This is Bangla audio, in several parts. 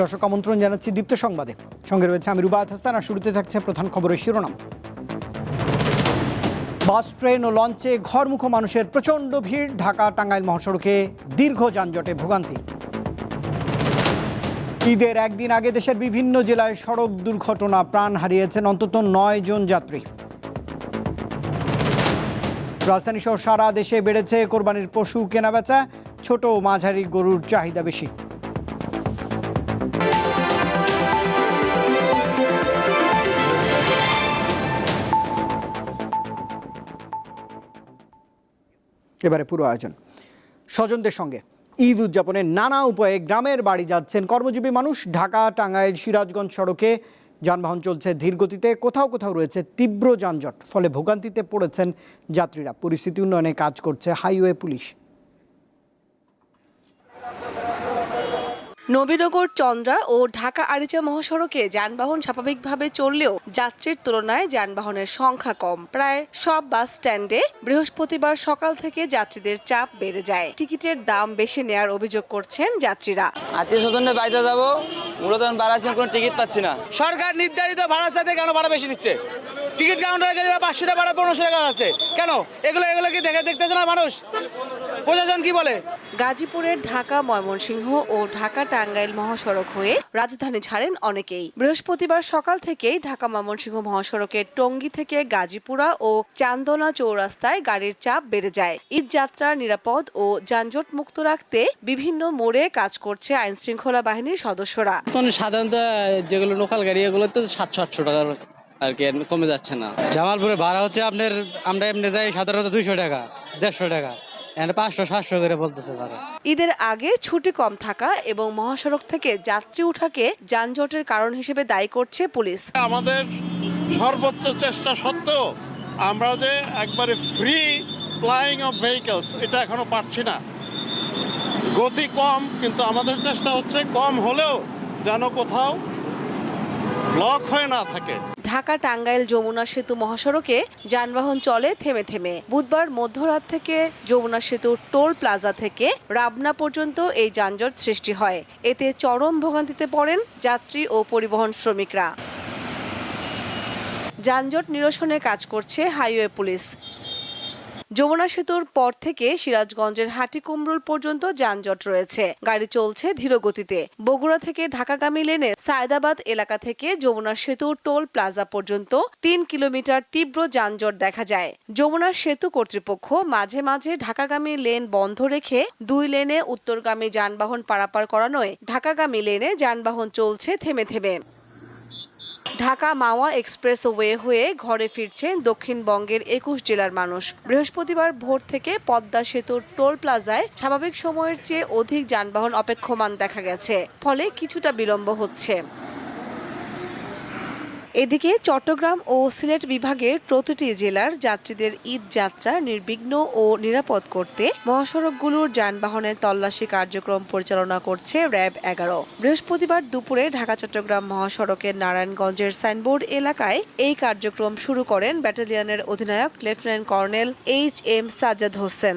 দর্শক, আমন্ত্রণ জানাচ্ছি দীপ্ত সংবাদে। সঙ্গে রয়েছে আমি রুবায়ত হাসান আর শুরুতে থাকছে প্রধান খবরের শিরোনাম। বাস, ট্রেন ও লঞ্চে ঘরমুখো মানুষের প্রচণ্ড ভিড়, ঢাকা টাঙ্গাইল মহাসড়কে দীর্ঘ যানজটে ভোগান্তি। ঈদের একদিন আগে দেশের বিভিন্ন জেলায় সড়ক দুর্ঘটনা, প্রাণ হারিয়েছেন অন্তত নয় জন যাত্রী। রাজধানী সহ সারা দেশে বেড়েছে কোরবানির পশু কেনাবেচা, ছোট মাঝারি গরুর চাহিদা বেশি। এবারে পুরো আয়োজন। স্বজনদের সঙ্গে ঈদ উদযাপনের নানা উপায়ে গ্রামের বাড়ি যাচ্ছেন কর্মজীবী মানুষ। ঢাকা, টাঙ্গাইল, সিরাজগঞ্জ সড়কে যানবাহন চলছে ধীরগতিতে। কোথাও কোথাও রয়েছে তীব্র যানজট, ফলে ভোগান্তিতে পড়েছেন যাত্রীরা। পরিস্থিতি উন্নয়নে কাজ করছে হাইওয়ে পুলিশ। নবীনগর চন্দ্রা ও ঢাকা আরিচা মহাসড়কে যানবাহন স্বাভাবিকভাবে চললেও যাত্রীর তুলনায় যানবাহনের সংখ্যা কম। প্রায় সব বাস স্ট্যান্ডে বৃহস্পতিবার সকাল থেকে যাত্রীদের চাপ বেড়ে যায়। টিকিটের দাম বেশি নেয়ার অভিযোগ করছেন যাত্রীরা। আত্মীয় স্বজনের বাড়িতে যাব মূলত বাড়াচ্ছি কোনো টিকিট পাচ্ছি না। সরকার নির্ধারিত ভাড়া চাইতে কেন ভাড়া বেশি নিচ্ছে? টিকিট কাউন্টারে গেলে পাঁচশো টাকা ভাড়া পনেরোশো টাকা আছে। কেন? এগুলো এগুলো কি দেখে দেখতেছে না মানুষ? প্রশাসন কি বলে? গাজীপুরের ঢাকা ময়মনসিংহ ও ঢাকা টাঙ্গাইল মহাসড়ক হয়ে রাজধানী ছাড়েন অনেকেই। বৃহস্পতিবার সকাল থেকেই ঢাকা ময়মনসিংহ মহাসড়কের টঙ্গী থেকে গাজীপুরা ও চান্দনা চৌরাস্তায় গাড়ির চাপ বেড়ে যায়। ঈদ যাত্রা নিরাপদ ও যানজট মুক্ত রাখতে বিভিন্ন মোড়ে কাজ করছে আইন শৃঙ্খলা বাহিনীর সদস্যরা। সাধারণত যেগুলো লোকাল গাড়ি এগুলো তো সাতশো আটশো টাকার আর কি কমে যাচ্ছে না। জামালপুরে ভাড়া হচ্ছে আপনার আমরা এমনি যাই সাধারণত দুইশো টাকা দেড়শো টাকা। পাঁচশো সাতশো করে বলতেছে ঈদের আগে ছুটি কম থাকা এবং মহাসড়ক থেকে যাত্রী উঠাকে যানজটের কারণ হিসেবে দায়ী করছে পুলিশ। আমাদের সর্বোচ্চ চেষ্টা সত্ত্বেও আমরা যে একবারে ফ্রি ফ্লাইং অফ ভেহিকলস এটা এখনও পারছি না। গতি কম কিন্তু আমাদের চেষ্টা হচ্ছে কম হলেও যেন কোথাও ব্লক হয়ে না থাকে। ঢাকা টাঙ্গাইল যমুনা সেতু মহাসড়কে যানবাহন চলে থেমে থেমে। বুধবার মধ্যরাত থেকে যমুনা সেতু টোল প্লাজা থেকে রাবনা পর্যন্ত এই যানজট সৃষ্টি হয়। এতে চরম ভোগান্তিতে পড়েন যাত্রী ও পরিবহন শ্রমিকরা। যানজট নিরসনে কাজ করছে হাইওয়ে পুলিশ। যমুনা সেতুর পর থেকে সিরাজগঞ্জের হাটিকুমরুল পর্যন্ত যানজট রয়েছে। গাড়ি চলছে ধীর গতিতে। বগুড়া থেকে ঢাকাগামী লেনে সায়দাবাদ এলাকা থেকে যমুনা সেতু টোল প্লাজা পর্যন্ত তিন কিলোমিটার তীব্র যানজট দেখা যায়। যমুনা সেতু কর্তৃপক্ষ মাঝে মাঝে ঢাকাগামী লেন বন্ধ রেখে দুই লেনে উত্তরগামী যানবাহন পারাপার করানোয় ঢাকাগামী লেনে যানবাহন চলছে থেমে থেমে। ঢাকা মাওয়া এক্সপ্রেস ওয়ে হয়ে ঘরে ফিরছেন দক্ষিণবঙ্গের একুশ জেলার মানুষ। বৃহস্পতিবার ভোর থেকে পদ্মা সেতুর টোল প্লাজায় স্বাভাবিক সময়ের চেয়ে অধিক যানবাহন অপেক্ষমান দেখা গেছে। ফলে কিছুটা বিলম্ব হচ্ছে। এদিকে চট্টগ্রাম ও সিলেট বিভাগের প্রতিটি জেলার যাত্রীদের ঈদ যাত্রা নির্বিঘ্ন ও নিরাপদ করতে মহাসড়কগুলোর যানবাহনের তল্লাশি কার্যক্রম পরিচালনা করছে র্যাব এগারো। বৃহস্পতিবার দুপুরে ঢাকা চট্টগ্রাম মহাসড়কের নারায়ণগঞ্জের সাইনবোর্ড এলাকায় এই কার্যক্রম শুরু করেন ব্যাটালিয়নের অধিনায়ক lieutenant colonel H M Sajjad Hossain.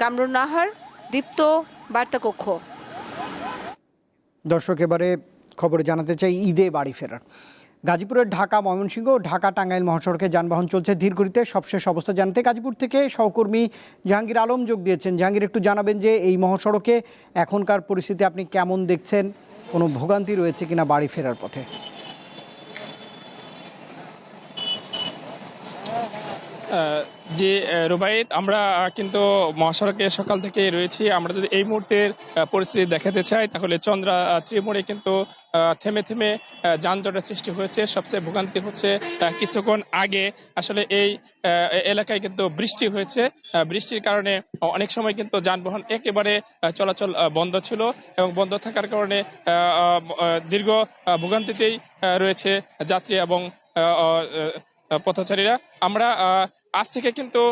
Kamrun Nahar, Deepto, বার্তাকক্ষ। দর্শক, এবারে খবরে জানাতে চাই, ঈদে বাড়ি ফেরার। গাজীপুরের ঢাকা, ময়মনসিংহ ঢাকা টাঙ্গাইল মহাসড়কে যানবাহন চলছে ধীর গতিতে। সবশেষ অবস্থা জানতে গাজীপুর থেকে সহকর্মী জাহাঙ্গীর আলম যোগ দিয়েছেন। জাহাঙ্গীর, একটু জানাবেন যে এই মহাসড়কে এখনকার পরিস্থিতি আপনি কেমন দেখছেন? কোনো ভোগান্তি রয়েছে কিনা বাড়ি ফেরার পথে? যে রুবাইত, আমরা কিন্তু মহাসড়কে সকাল থেকে রয়েছি। আমরা যদি এই মুহূর্তের পরিস্থিতি দেখাতে চাই, তাহলে চন্দ্রা ত্রিমোড়ে কিন্তু থেমে থেমে যানজটের সৃষ্টি হয়েছে। সবচেয়ে ভোগান্তি হচ্ছে কিছুক্ষণ আগে আসলে এই এলাকায় কিন্তু বৃষ্টি হয়েছে। বৃষ্টির কারণে অনেক সময় কিন্তু যানবাহন একেবারে চলাচল বন্ধ ছিল এবং বন্ধ থাকার কারণে দীর্ঘ ভোগান্তিতেই রয়েছে যাত্রী এবং পথচারীরা। আমরা আজ থেকে কিন্তু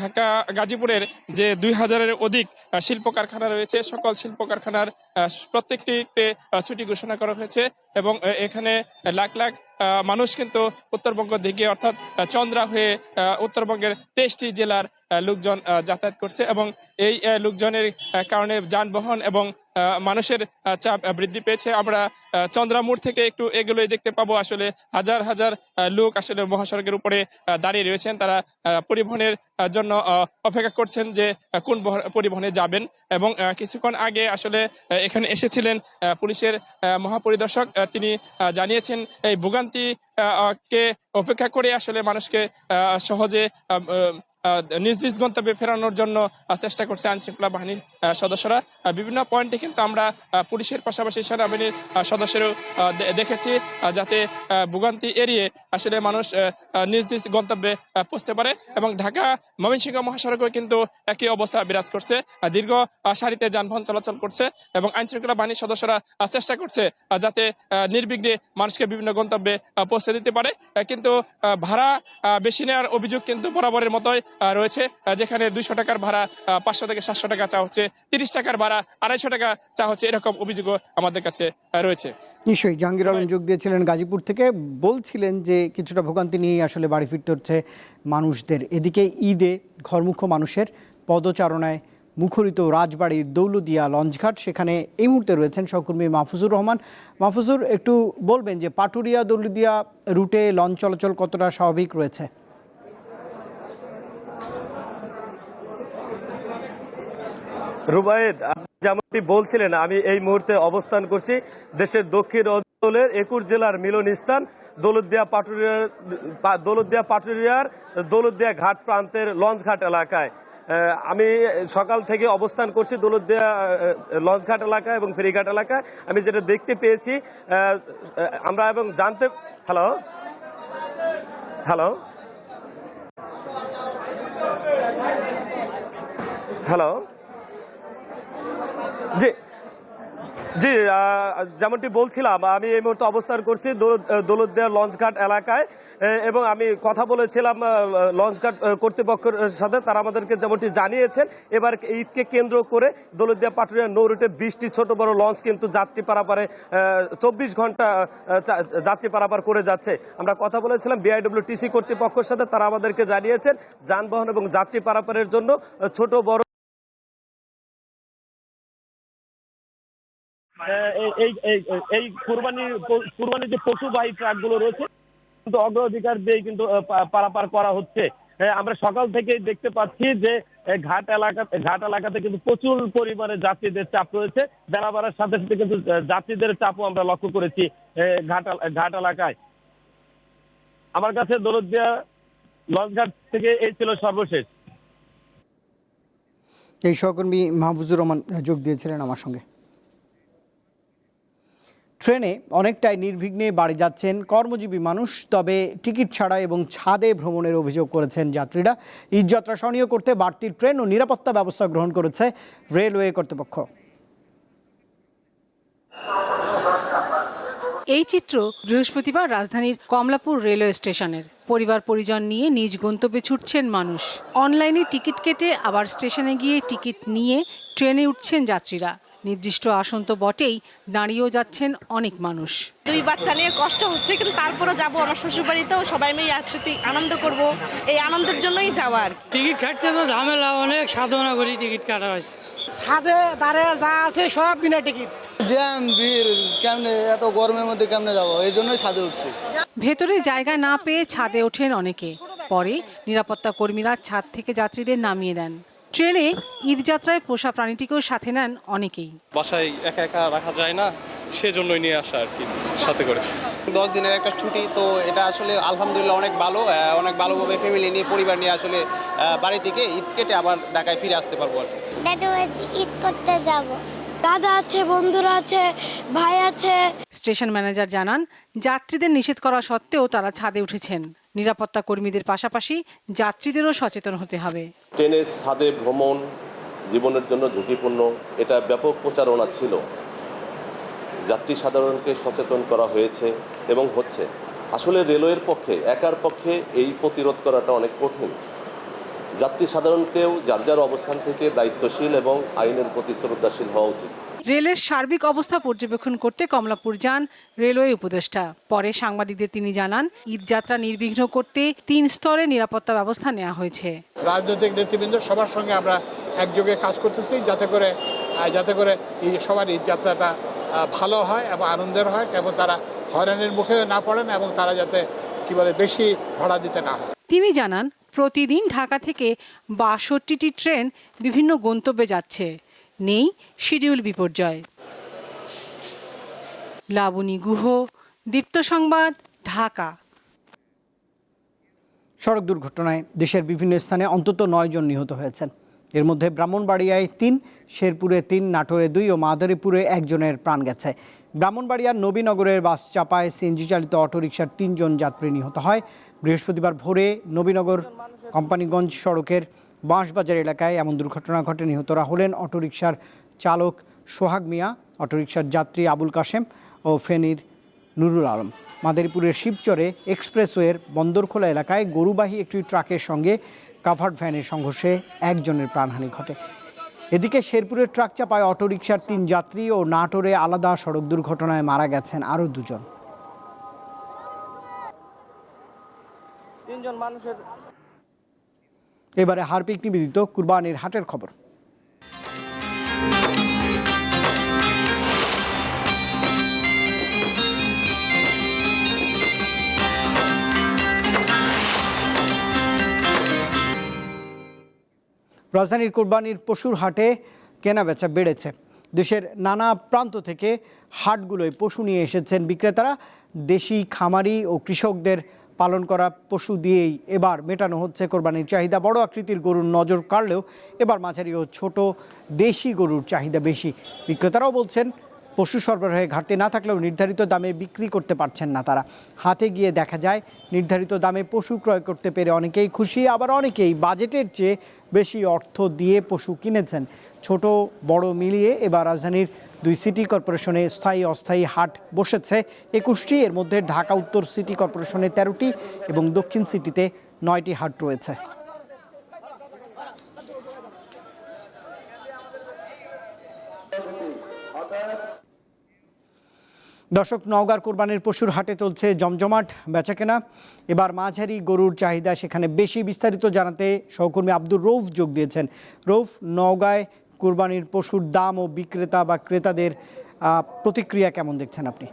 ঢাকা, গাজীপুরের যে দুই হাজারের অধিক শিল্প কারখানা রয়েছে, সকল শিল্প কারখানার প্রত্যেকটিতে ছুটি ঘোষণা করা হয়েছে এবং এখানে লাখ লাখ মানুষ কিন্তু উত্তরবঙ্গ দিকে অর্থাৎ চন্দ্রা হয়ে উত্তরবঙ্গের তেইশটি জেলার লোকজন যাতায়াত করছে এবং এই লোকজনের কারণে যানবাহন এবং মানুষের চাপ বৃদ্ধি পেয়েছে। আমরা আহ, চন্দ্রামুড় থেকে একটু এগুলোই দেখতে পাবো আসলে হাজার হাজার লোক আসলে মহাসড়কের উপরে দাঁড়িয়ে রয়েছেন। তারা পরিবহনের জন্য অপেক্ষা করছেন যে কোন পরিবহনে যাবেন এবং কিছুক্ষণ আগে আসলে এখানে এসেছিলেন পুলিশের মহাপরিদর্শক। তিনি জানিয়েছেন এই ভোগান্তি আহ, কে অপেক্ষা করে আসলে মানুষকে সহজে নিজ নিজ গন্তব্যে ফেরানোর জন্য চেষ্টা করছে আইন শৃঙ্খলা বাহিনীর সদস্যরা। বিভিন্ন পয়েন্টে কিন্তু আমরা পুলিশের পাশাপাশি সেনাবাহিনীর সদস্যরাও দেখেছি যাতে ভোগান্তি এড়িয়ে আসলে মানুষ নিজ নিজ গন্তব্যে পৌঁছতে পারে। এবং ঢাকা ময়মনসিংহ মহাসড়কেও কিন্তু একই অবস্থা বিরাজ করছে। দীর্ঘ সারিতে যানবাহন চলাচল করছে এবং আইন শৃঙ্খলা বাহিনীর সদস্যরা চেষ্টা করছে যাতে নির্বিঘ্নে মানুষকে বিভিন্ন গন্তব্যে পৌঁছে দিতে পারে। কিন্তু ভাড়া বেশি নেওয়ার অভিযোগ কিন্তু বরাবরের মতোই রয়েছে যেখানে দুইশো টাকার ভাড়া পাঁচশো থেকে সাতশো টাকা চা হচ্ছে, তিরিশ টাকার ভাড়া, আড়াইশো টাকা চা হচ্ছে, এরকম অভিযোগও আমাদের কাছে রয়েছে। নিশ্চয়ই, জাহাঙ্গীর আলম যোগ দিয়েছিলেন গাজীপুর থেকে, বলছিলেন যে কিছুটা ভোগান্তি নিয়েই আসলে বাড়ি ফিরতে হচ্ছে মানুষদের। এদিকে ঈদে ঘরমুখ মানুষের পদচারণায় মুখরিত রাজবাড়ির দৌলদিয়া লঞ্চঘাট, সেখানে এই মুহূর্তে রয়েছেন সহকর্মী মাহফুজুর রহমান। মাহফুজুর, একটু বলবেন যে পাটুরিয়া দৌলদিয়া রুটে লঞ্চ চলাচল কতটা স্বাভাবিক রয়েছে? রুবায়েদ যেমনটি বলছিলেন, আমি এই মুহূর্তে অবস্থান করছি দেশের দক্ষিণ অঞ্চলের একুশ জেলার মিলন স্থান, দৌলতদিয়া পাটুরিয়ার দৌলতদিয়া পাটুরিয়ার, দৌলতদিয়া ঘাট প্রান্তের লঞ্চঘাট এলাকায়। আমি সকাল থেকে অবস্থান করছি দৌলতদিয়া লঞ্চঘাট এলাকায় এবং ফেরিঘাট এলাকায়। আমি যেটা দেখতে পেয়েছি আমরা এবং জানতে, হ্যালো? হ্যালো? হ্যালো? জি। জি যেমনটি বলছিলাম, আমি এই মুহূর্তে অবস্থান করছি দৌলত- দৌলতদিয়া লঞ্চঘাট এলাকায় এবং আমি কথা বলেছিলাম লঞ্চঘাট কর্তৃপক্ষের সাথে, তারা আমাদেরকে যেমনটি জানিয়েছেন, এবার ঈদকে কেন্দ্র করে দৌলতদিয়া পাটুরিয়া নৌরুটে বিশটি ছোট বড় লঞ্চ কিন্তু যাত্রী পারাপারে চব্বিশ ঘণ্টা যাত্রী পারাপার করে যাচ্ছে। আমরা কথা বলেছিলাম বিআইডব্লিউটিসি কর্তৃপক্ষের সাথে, তারা আমাদেরকে জানিয়েছেন, যানবাহন এবং যাত্রী পারাপারের জন্য ছোট বড় এই কুরবানির কুরবানির যে পশুবাহী রয়েছে, কিন্তু অগ্রাধিকার দিয়ে কিন্তু পারাপার করা হচ্ছে। আমরা সকাল থেকে দেখতে পাচ্ছি যে ঘাট ঘাট এলাকাতে কিন্তু প্রচুর পরিমাণে যাত্রীদের চাপ রয়েছে। সাথে সাথে কিন্তু যাত্রীদের চাপও আমরা লক্ষ্য করেছি ঘাট ঘাট এলাকায়। আমার কাছে দৌলতদিয়া লঞ্চঘাট থেকে এই ছিল সর্বশেষ। এই সহকর্মী মাহফুজুর রহমান যোগ দিয়েছিলেন আমার সঙ্গে। ট্রেনে অনেকটাই নির্বিঘ্নে বাড়ি যাচ্ছেন কর্মজীবী মানুষ, তবে টিকিট ছাড়া এবং ছাদে ভ্রমণের অভিযোগ করেছেন যাত্রীরা। ঈদযাত্রা সহনীয় করতে বাড়তি ট্রেন ও নিরাপত্তা ব্যবস্থা গ্রহণ করেছে রেলওয়ে কর্তৃপক্ষ। এই চিত্র বৃহস্পতিবার রাজধানীর কমলাপুর রেলওয়ে স্টেশনের। পরিবার পরিজন নিয়ে নিজ গন্তব্যে ছুটছেন মানুষ। অনলাইনে টিকিট কেটে আবার স্টেশনে গিয়ে টিকিট নিয়ে ট্রেনে উঠছেন যাত্রীরা। নির্দিষ্ট আসন তো বটেই দাঁড়িয়েও যাচ্ছেন অনেক মানুষ। দুই বাচ্চা নিয়ে কষ্ট হচ্ছে কিন্তু তারপরে যাব আমার শ্বশুর বাড়িতেও সবাই মিলে একসাথে আনন্দ করব। এই আনন্দের জন্যই যাওয়া আর টিকিট কাটতে তো ঝামেলা অনেক সাধনা করি টিকিট কাটা হয়েছে। ছাদে দাঁড়িয়ে যা আছে সব বিনা টিকিট। জ্যাম ভিড় কেমনে এত গরমের মধ্যে কেমনে যাব? এই জন্যই ছাদে উঠছি। ভেতরে জায়গা না পেয়ে ছাদে ওঠেন অনেকে। পরে নিরাপত্তা কর্মীরা ছাদ থেকে যাত্রীদের নামিয়ে দেন। ট্রেনে ঈদযাত্রায় পোষা প্রাণীটিকেও সাথে নেন অনেকেই। বাসায় একা একা রাখা যায় না সেজন্যই নিয়ে আসা আর কি সাথে করে। দশ দিনের একটা ছুটি তো এটা আসলে আলহামদুলিল্লাহ অনেক ভালো অনেক ভালোভাবে ফ্যামিলি নিয়ে পরিবার নিয়ে আসলে বাড়ি থেকে ঈদ কেটে আবার ঢাকায় ফিরে আসতে পারব আর কি। দাদু ঈদ করতে যাব। দাদা আছে বন্ধুরা আছে ভাই আছে। স্টেশন ম্যানেজার জানান যাত্রীদের নিষেধ করা সত্ত্বেও তারা ছাদে উঠেছেন। নিরাপত্তা কর্মীদের পাশাপাশি যাত্রীদেরও সচেতন হতে হবে। ট্রেনের ছাদে ভ্রমণ জীবনের জন্য ঝুঁকিপূর্ণ, এটা ব্যাপক প্রচারণা ছিল। যাত্রী সাধারণকে সচেতন করা হয়েছে এবং হচ্ছে। আসলে রেলওয়ের পক্ষে, একার পক্ষে এই প্রতিরোধ করাটা অনেক কঠিন। যাত্রী সাধারণকেও যার যার অবস্থান থেকে দায়িত্বশীল এবং আইনের প্রতি শ্রদ্ধাশীল হওয়া উচিত। রেলের সার্বিক অবস্থা পর্যবেক্ষণ করতে কমলাপুর যান রেলওয়ে উপদেষ্টা। পরে সাংবাদিকদের তিনি জানান ঈদযাত্রা নির্বিঘ্ন করতে তিন স্তরে নিরাপত্তা ব্যবস্থা নেওয়া হয়েছে। রাজনৈতিক নেতৃবৃন্দ সবার সঙ্গে আমরা একযোগে কাজ করতেছি যাতে করে যাতে করে এই সবার এই যাত্রাটা ভালো হয় এবং আনন্দের হয় এবং তারা হয়রানির মুখে না পড়েন এবং তারা যাতে কি বলে বেশি ভাড়া দিতে না হয়। তিনি জানান প্রতিদিন ঢাকা থেকে বাষট্টিটি ট্রেন বিভিন্ন গন্তব্যে যাচ্ছে। নেই, শিডিউল বিপর্যয়। লাবণী গুহ, দীপ্ত সংবাদ, ঢাকা। সড়ক দুর্ঘটনায় দেশের বিভিন্ন স্থানে অন্তত নয় জন নিহত হয়েছেন। এর মধ্যে ব্রাহ্মণবাড়িয়ায় তিন, শেরপুরে তিন, নাটোরে দুই ও মাদারীপুরে একজনের প্রাণ গেছে। ব্রাহ্মণবাড়িয়ার নবীনগরের বাস চাপায় সিএনজি চালিত অটোরিকশার তিনজন যাত্রী নিহত হয়। বৃহস্পতিবার ভোরে নবীনগর কোম্পানিগঞ্জ সড়কের বাঁশবাজার এলাকায় এমন দুর্ঘটনা ঘটে। নিহতরা হলেন অটোরিকশার চালক সোহাগ মিয়া, অটোরিকশার যাত্রী আবুল কাশেম ও ফেনীর নুরুল আলম। মাদারীপুরের শিবচরে এক্সপ্রেসওয়ের বন্দরখোলা এলাকায় গরুবাহী একটি ট্রাকের সঙ্গে কাভার্ড ভ্যানের সংঘর্ষে একজনের প্রাণহানি ঘটে। এদিকে শেরপুরের ট্রাক চাপায় অটোরিকশার তিন যাত্রী ও নাটোরে আলাদা সড়ক দুর্ঘটনায় মারা গেছেন আরও দুজন। তিনজন মানুষের এবারে হারপিক নিবেদিত কুরবানির হাটের খবর। রাজধানীর কোরবানির পশুর হাটে কেনাবেচা বেড়েছে। দেশের নানা প্রান্ত থেকে হাটগুলোয় পশু নিয়ে এসেছেন বিক্রেতারা। দেশি খামারি ও কৃষকদের পালন করা পশু দিয়েই এবার মেটানো হচ্ছে কোরবানির চাহিদা। বড় আকৃতির গরুর নজর কাড়লেও এবার মাঝারি ও ছোট দেশি গরুর চাহিদা বেশি। বিক্রেতারাও বলছেন, পশু সরবরাহে ঘাটতি না থাকলেও নির্ধারিত দামে বিক্রি করতে পারছেন না তারা। হাটে গিয়ে দেখা যায়, নির্ধারিত দামে পশু ক্রয় করতে পেরে অনেকেই খুশি, আবার অনেকেই বাজেটের চেয়ে বেশি অর্থ দিয়ে পশু কিনেছেন। ছোট, বড় মিলিয়ে এবার রাজধানীর দুই সিটি কর্পোরেশনে স্থায়ী অস্থায়ী হাট বসেছে। একুশটি, এর মধ্যে ঢাকা উত্তর সিটি কর্পোরেশনে তেরোটি এবং দক্ষিণ সিটিতে নয়টি হাট রয়েছে। দর্শক, নওগাঁর কোরবানির পশুর হাটে চলছে জমজমাট, বেচাকেনা। এবার মাঝারি গরুর চাহিদা সেখানে বেশি বিস্তারিত জানাতে সহকর্মী আব্দুর রৌফ যোগ দিয়েছেন। রৌফ, নওগাঁয় কোরবানির পশুর দাম ও বিক্রেতা বা ক্রেতাদের প্রতিক্রিয়া কেমন দেখছেন আপনি?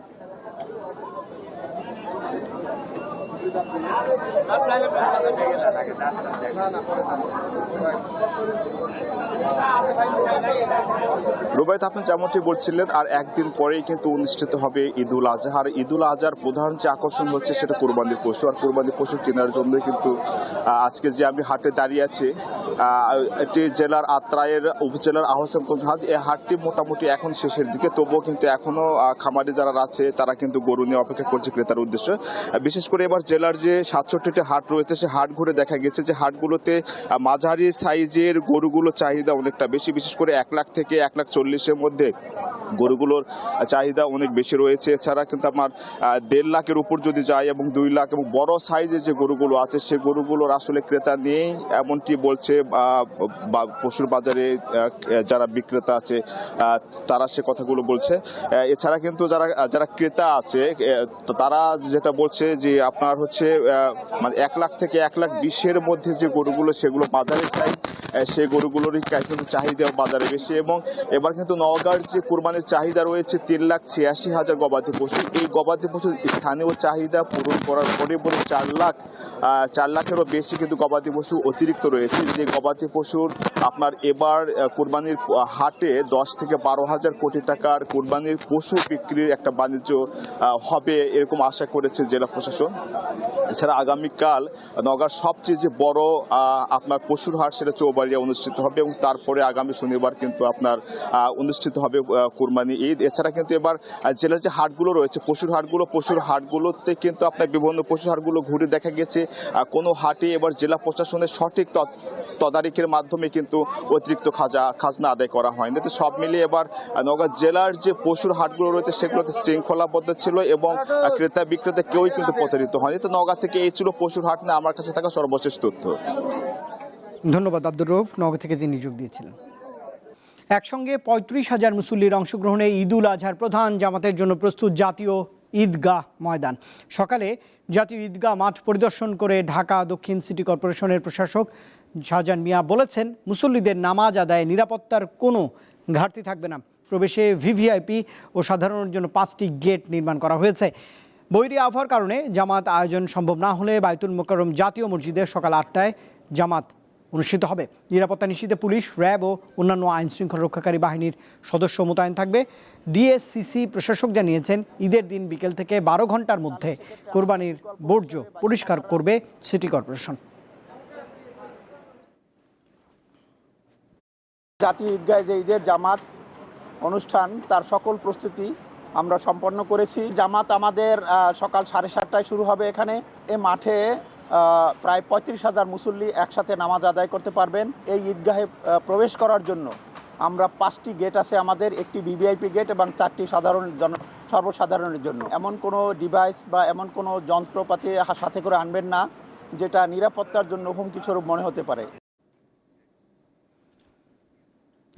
রুবাইত আপনি যেমনটি বলছিলেন আর একদিন পরেই কিন্তু অনুষ্ঠিত হবে ঈদুল আজহা। আর ঈদুল আজহার প্রধান যে আকর্ষণ হচ্ছে সেটা কোরবানির পশু। আর কোরবানির পশু কেনার জন্য কিন্তু আজকে যে আমি হাটে দাঁড়িয়ে আছি এটি জেলার আত্রায়ের উপজেলার আহসানগঞ্জ হাজ। এই হাটটি মোটামুটি এখন শেষের দিকে তবুও কিন্তু এখনও আহ, খামারি যারা আছে তারা কিন্তু গরু নিয়ে অপেক্ষা করছে ক্রেতার উদ্দেশ্যে। বিশেষ করে এবার জেলার যে সাতষট্টিটি হাট রয়েছে, সে হাট ঘুরে দেখা গেছে যে হাটগুলোতে মাঝারি সাইজের গরুগুলো চাহিদা অনেকটা বেশি, বিশেষ করে এক লাখ থেকে এক লাখ চল্লিশের মধ্যে গরুগুলোর চাহিদা অনেক বেশি রয়েছে। এছাড়া কিন্তু আমার দেড় লাখের উপর যদি যায় এবং দুই লাখ এবং বড় সাইজের যে গরুগুলো আছে, সে গরুগুলোর আসলে ক্রেতা নেই, এমনটি বলছে পশুর বাজারে যারা বিক্রেতা আছে তারা সে কথাগুলো বলছে। এছাড়া কিন্তু যারা যারা ক্রেতা আছে তারা যেটা বলছে যে আপনার হচ্ছে মানে এক লাখ থেকে এক লাখ বিশের মধ্যে যে গরুগুলো, সেগুলো বাজারে চাই সেই গরুগুলোরই কিন্তু চাহিদা বাজারে বেশি এবং এবার কিন্তু নওগাঁর যে কুরবানির চাহিদা রয়েছে তিন লাখ ছিয়াশি হাজার গবাদি পশু। এই গবাদি পশুর স্থানীয় চাহিদা পূরণ করার পরে পরে চার লাখ চার লাখেরও বেশি কিন্তু গবাদি পশু অতিরিক্ত রয়েছে। যে গবাদি পশুর আপনার এবার কুরবানির হাটে দশ থেকে বারো হাজার কোটি টাকার কুরবানির পশু বিক্রির একটা বাণিজ্য হবে এরকম আশা করেছে জেলা প্রশাসন। এছাড়া আগামীকাল নগার সবচেয়ে যে বড় আপনার পশুর হাট সেটা চৌবাড়িয়া অনুষ্ঠিত হবে এবং তারপরে আগামী শনিবার কিন্তু আপনার অনুষ্ঠিত হবে কুরবানি ঈদ। এছাড়া কিন্তু এবার জেলার যে হাটগুলো রয়েছে পশুর হাটগুলো পশুর হাটগুলোতে কিন্তু আপনার বিভিন্ন পশুর হাটগুলো ঘুরে দেখা গেছে। কোনো হাটে এবার জেলা প্রশাসনের সঠিক তদ- তদারকির মাধ্যমে কিন্তু অতিরিক্ত খাজা খাজনা আদায় করা হয়নি। তো সব মিলিয়ে এবার আহ, জেলার যে পশুর হাটগুলো রয়েছে সেগুলোতে শৃঙ্খলাবদ্ধ ছিল এবং ক্রেতা বিক্রেতা কেউই কিন্তু প্রতারিত হয়নি। তো নওগাঁ থেকে এই ছিল পশুর হাট নিয়ে আমার কাছে থাকা সর্বশেষ তথ্য। ধন্যবাদ আব্দুর রৌফ নওগাঁ থেকে তিনি যোগ দিয়েছিলেন। একসঙ্গে পঁয়ত্রিশ হাজার মুসল্লির অংশগ্রহণে ঈদুল আজহার প্রধান জামাতের জন্য প্রস্তুত জাতীয় ঈদগাহ ময়দান। সকালে জাতীয় ঈদগাহ মাঠ পরিদর্শন করে ঢাকা দক্ষিণ সিটি কর্পোরেশনের প্রশাসক শাহজাহান মিয়া বলেছেন, মুসল্লিদের নামাজ আদায়ে নিরাপত্তার কোনো ঘাটতি থাকবে না। প্রবেশে ভিভিআইপি ও সাধারণের জন্য পাঁচটি গেট নির্মাণ করা হয়েছে। বৈরী আবহাওয়ার কারণে জামাত আয়োজন সম্ভব না হলে বায়তুল মোকাররম জাতীয় মসজিদে সকাল আটটায় জামাত অনুষ্ঠিত হবে। নিরাপত্তা নিশ্চিতে পুলিশ, র্যাব ও অন্যান্য আইন শৃঙ্খলা রক্ষাকারী বাহিনীর সদস্য মোতায়েন থাকবে। ডিএসসিসি প্রশাসক জানিয়েছেন, ঈদের দিন বিকেল থেকে বারো ঘণ্টার মধ্যে কোরবানির বর্জ্য পরিষ্কার করবে সিটি কর্পোরেশন। জাতীয় ঈদগাহে যে ঈদের জামাত অনুষ্ঠান, তার সকল প্রস্তুতি আমরা সম্পন্ন করেছি। জামাত আমাদের সকাল সাড়ে সাতটায় শুরু হবে এখানে। এ মাঠে প্রায় পঁয়ত্রিশ হাজার মুসল্লি একসাথে নামাজ আদায় করতে পারবেন। এই ঈদগাহে প্রবেশ করার জন্য আমরা পাঁচটি গেট আছে আমাদের, একটি ভিভিআইপি গেট এবং চারটি সাধারণ জন, সর্বসাধারণের জন্য। এমন কোনো ডিভাইস বা এমন কোনো যন্ত্রপাতি সাথে করে আনবেন না, যেটা নিরাপত্তার জন্য হুমকি স্বরূপ মনে হতে পারে।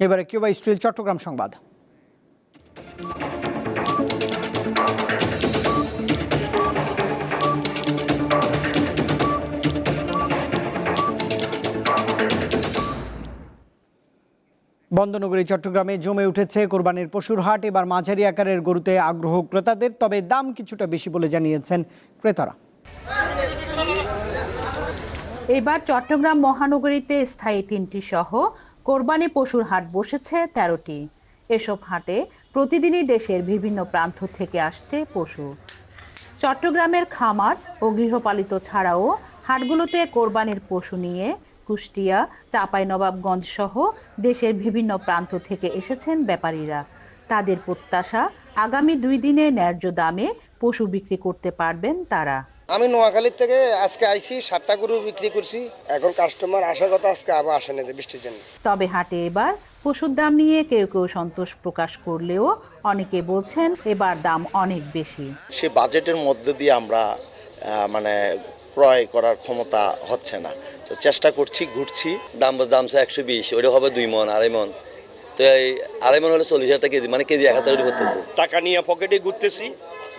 এবারে কেউ কিউবা স্টিল, চট্টগ্রাম সংবাদ। বন্দনগরী চট্টগ্রামে জমে উঠেছে কোরবানির পশুর হাট। এবার মাঝারি আকারের গরুতে আগ্রহ ক্রেতাদের, তবে দাম কিছুটা বেশি বলে জানিয়েছেন ক্রেতারা। এবার চট্টগ্রাম মহানগরীতে স্থায়ী তিনটি সহ কোরবানি পশুর হাট বসেছে তেরোটি। এসব হাটে প্রতিদিনই দেশের বিভিন্ন প্রান্ত থেকে আসছে পশু। চট্টগ্রামের খামার ও গৃহপালিত ছাড়াও হাটগুলোতে কোরবানির পশু নিয়ে কুষ্টিয়া চাঁপাইনবাবগঞ্জ সহ দেশের বিভিন্ন প্রান্ত থেকে এসেছেন ব্যাপারীরা। তাদের প্রত্যাশা আগামী দুই দিনে ন্যায্য দামে পশু বিক্রি করতে পারবেন তারা। আমি নোয়াখালীর থেকে আজকে আইছি সাতটা গরু বিক্রি করছি। এখন কাস্টমার আসার কথা আজকে আবার আসে না যে বৃষ্টির জন্য। তবে হাটে এবার পশুর দাম নিয়ে কেউ কেউ সন্তোষ প্রকাশ করলেও অনেকে বলছেন এবার দাম অনেক বেশি। সে বাজেটের মধ্যে দিয়ে আমরা মানে ক্রয় করার ক্ষমতা হচ্ছে না। তো চেষ্টা করছি ঘুরছি। দাম দাম একশো বিশ ওইটা হবে দুই মন আড়াই মন। তো এই আড়াই মন হলে চল্লিশ হাজার টাকা কেজি মানে কেজি এক হাজার করতেছে। টাকা নিয়ে পকেটে ঘুরতেছি।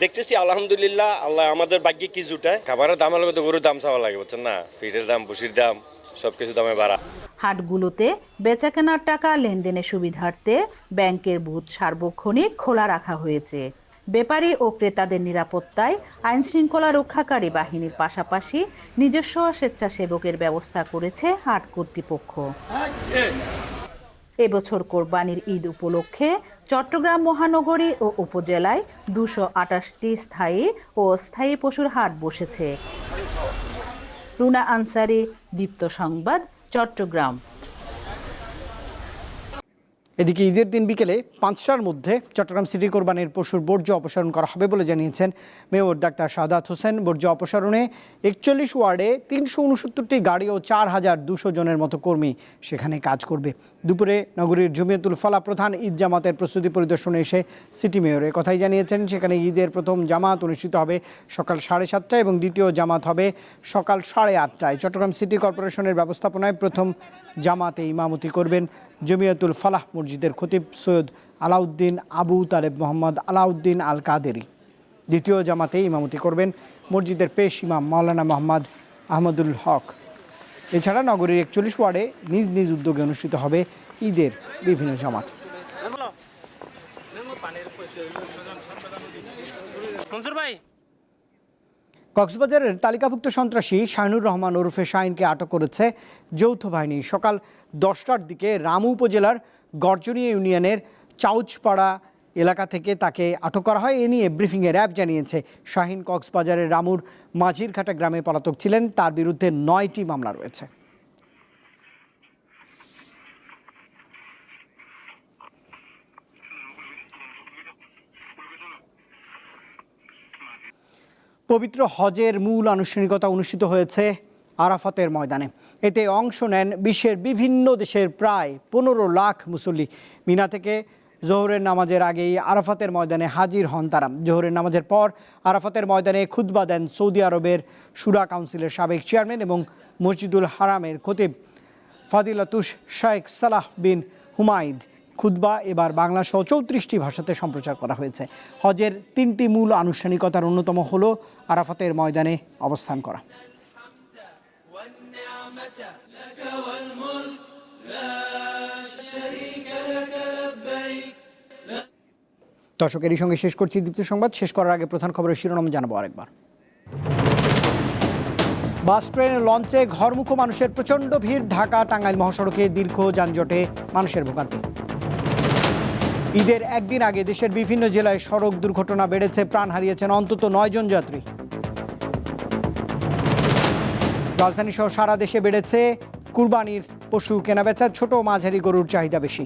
দেখতেছি আলহামদুলিল্লাহ আল্লাহ আমাদের ভাগ্যে কি জুটায় খাবারের দাম হলে তো গরুর দাম চাওয়া লাগে বুঝছেন না? ফিটের দাম ভুসির দাম সবকিছু দামে বাড়া। হাটগুলোতে বেচাকেনার টাকা লেনদেনের সুবিধার্থে ব্যাংকের বুথ সার্বক্ষণিক খোলা রাখা হয়েছে। ব্যাপারী ও ক্রেতাদের নিরাপত্তায় আইন শৃঙ্খলা রক্ষাকারী বাহিনীর পাশাপাশি নিজস্ব স্বেচ্ছাসেবকের ব্যবস্থা করেছে হাট কর্তৃপক্ষ। এবছর কোরবানির ঈদ উপলক্ষে চট্টগ্রাম মহানগরী ও উপজেলায় দুশো আটাশটি স্থায়ী ও অস্থায়ী পশুর হাট বসেছে। রুনা আনসারি, দীপ্ত সংবাদ, চট্টগ্রাম। এদিকে ঈদের দিন বিকেলে পাঁচটার মধ্যে চট্টগ্রাম সিটি কোরবানির পশুর বর্জ্য অপসারণ করা হবে বলে জানিয়েছেন মেয়র ডাক্তার সাদাত হোসেন। বর্জ্য অপসারণে একচল্লিশ ওয়ার্ডে তিনশো উনসত্তরটি গাড়ি ও চার হাজার দুশো জনের মতো কর্মী সেখানে কাজ করবে। দুপুরে নগরীর জমিয়তুল ফলা প্রধান ঈদ জামাতের প্রস্তুতি পরিদর্শনে এসে সিটি মেয়র কথাই জানিয়েছেন, সেখানে ঈদের প্রথম জামাত অনুষ্ঠিত হবে সকাল সাড়ে সাতটায় এবং দ্বিতীয় জামাত হবে সকাল সাড়ে আটটায়। চট্টগ্রাম সিটি কর্পোরেশনের ব্যবস্থাপনায় প্রথম জামাতে ইমামতি করবেন জমিয়তুল ফালাহ মসজিদের খতিব সৈয়দ আলাউদ্দিন আবু তালেব মোহাম্মদ আলাউদ্দিন আল কাদেরি দ্বিতীয় জামাতে ইমামতি করবেন মসজিদের পেশ ইমাম মাওলানা মোহাম্মদ আহমদুল হক। এছাড়া নগরীর একচল্লিশ ওয়ার্ডে নিজ নিজ উদ্যোগে অনুষ্ঠিত হবে ঈদের বিভিন্ন জামাত। কক্সবাজারের তালিকাভুক্ত সন্ত্রাসী শাহিনুর রহমান ওরফে শাহিনকে আটক করেছে যৌথ বাহিনী। সকাল দশটার দিকে রামু উপজেলার গর্জনী ইউনিয়নের চাউচপাড়া এলাকা থেকে তাকে আটক করা হয়। এ নিয়ে ব্রিফিংয়ে র্যাব জানিয়েছে, শাহিন কক্সবাজারের রামুর মাঝিরঘাটা গ্রামে পলাতক ছিলেন। তার বিরুদ্ধে নয়টি মামলা রয়েছে। পবিত্র হজের মূল আনুষ্ঠানিকতা অনুষ্ঠিত হয়েছে আরাফাতের ময়দানে। এতে অংশ নেন বিশ্বের বিভিন্ন দেশের প্রায় পনেরো লাখ মুসল্লি। মিনা থেকে জোহরের নামাজের আগেই আরাফাতের ময়দানে হাজির হন তারা। জোহরের নামাজের পর আরাফাতের ময়দানে খুতবা দেন সৌদি আরবের সুরা কাউন্সিলের সাবেক চেয়ারম্যান এবং মসজিদুল হারামের খতিব ফাদিলাতুস শাইখ সালাহ বিন হুমায়দ। খুতবা এবার বাংলা সহ চৌত্রিশটি ভাষাতে সম্প্রচার করা হয়েছে। হজের তিনটি মূল আনুষ্ঠানিকতার অন্যতম হল আরাফাতের ময়দানে অবস্থান করা। দর্শক এরই সঙ্গে শেষ করছি দীপ্ত সংবাদ। শেষ করার আগে প্রধান খবরের শিরোনাম জানাব আরেকবার। বাস, ট্রেন, লঞ্চে ঘরমুখো মানুষের প্রচণ্ড ভিড়। ঢাকা, টাঙ্গাইল মহাসড়কে দীর্ঘ যানজটে মানুষের ভোগান্তি। ঈদের একদিন আগে দেশের বিভিন্ন জেলায় সড়ক দুর্ঘটনা বেড়েছে, প্রাণ হারিয়েছেন অন্তত নয় জন যাত্রী। রাজধানী সহ সারা দেশে বেড়েছে কুরবানির পশু কেনাবেচা ছোট মাঝারি গরুর চাহিদা বেশি।